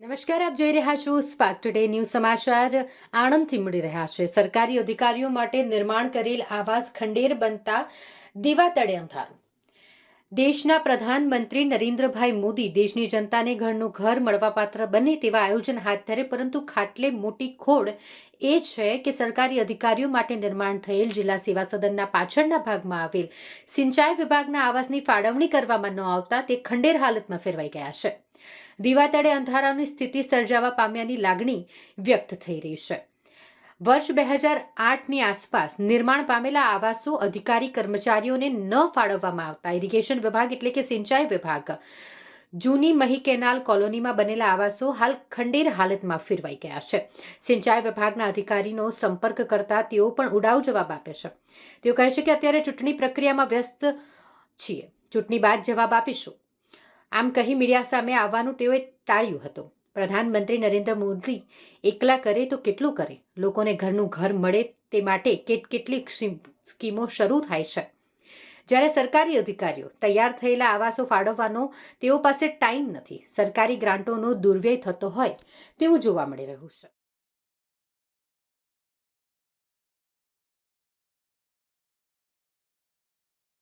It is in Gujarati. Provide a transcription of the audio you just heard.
નમસ્કાર, આપ જોઈ રહ્યા છો સ્પાર્ક ટુડે ન્યૂઝ સમાચાર. આણંદથી મળી રહ્યા છે. સરકારી અધિકારીઓ માટે નિર્માણ કરેલ આવાસ ખંડેર બનતા દીવા તળે અંધારું. દેશના પ્રધાનમંત્રી નરેન્દ્રભાઈ મોદી દેશની જનતાને ઘરનું ઘર મળવાપાત્ર બને તેવા આયોજન હાથ ધરે, પરંતુ ખાટલે મોટી ખોડ એ છે કે સરકારી અધિકારીઓ માટે નિર્માણ થયેલ જિલ્લા સેવા સદનના પાછળના ભાગમાં આવેલ સિંચાઈ વિભાગના આવાસની ફાળવણી કરવામાં ન આવતા તે ખંડેર હાલતમાં ફેરવાઈ ગયા છે. દીવા તળે અંધારાની સ્થિતિ સર્જાવા પામ્યાની લાગણી વ્યક્ત થઈ રહી છે. વર્ષ બે હજાર આઠની આસપાસ નિર્માણ પામેલા આવાસો અધિકારી કર્મચારીઓને ન ફાળવવામાં આવતા. ઇરિગેશન વિભાગ એટલે કે સિંચાઈ વિભાગ. જૂની મહી કેનાલ કોલોનીમાં બનેલા આવાસો હાલ ખંડેર હાલતમાં ફેરવાઈ ગયા છે. સિંચાઈ વિભાગના અધિકારીનો સંપર્ક કરતા તેઓ પણ ઉડાવ જવાબ આપે છે. તેઓ કહે છે કે અત્યારે ચૂંટણી પ્રક્રિયામાં વ્યસ્ત છીએ. ચૂંટણી બાદ જવાબ આપીશું. આમ કહી મીડિયા સામે આવવાનું તેઓએ ટાળ્યું હતું. પ્રધાનમંત્રી નરેન્દ્ર મોદી એકલા કરે તો કેટલું કરે? લોકોને ઘરનું ઘર મળે તે માટે કેટ કેટલીક સ્કીમો શરૂ થાય છે. જ્યારે સરકારી અધિકારીઓ તૈયાર થયેલા આવાસો ફાળવવાનો તેઓ પાસે ટાઈમ નથી. સરકારી ગ્રાન્ટોનો દુર્વ્યય થતો હોય તેવું જોવા મળી રહ્યું છે.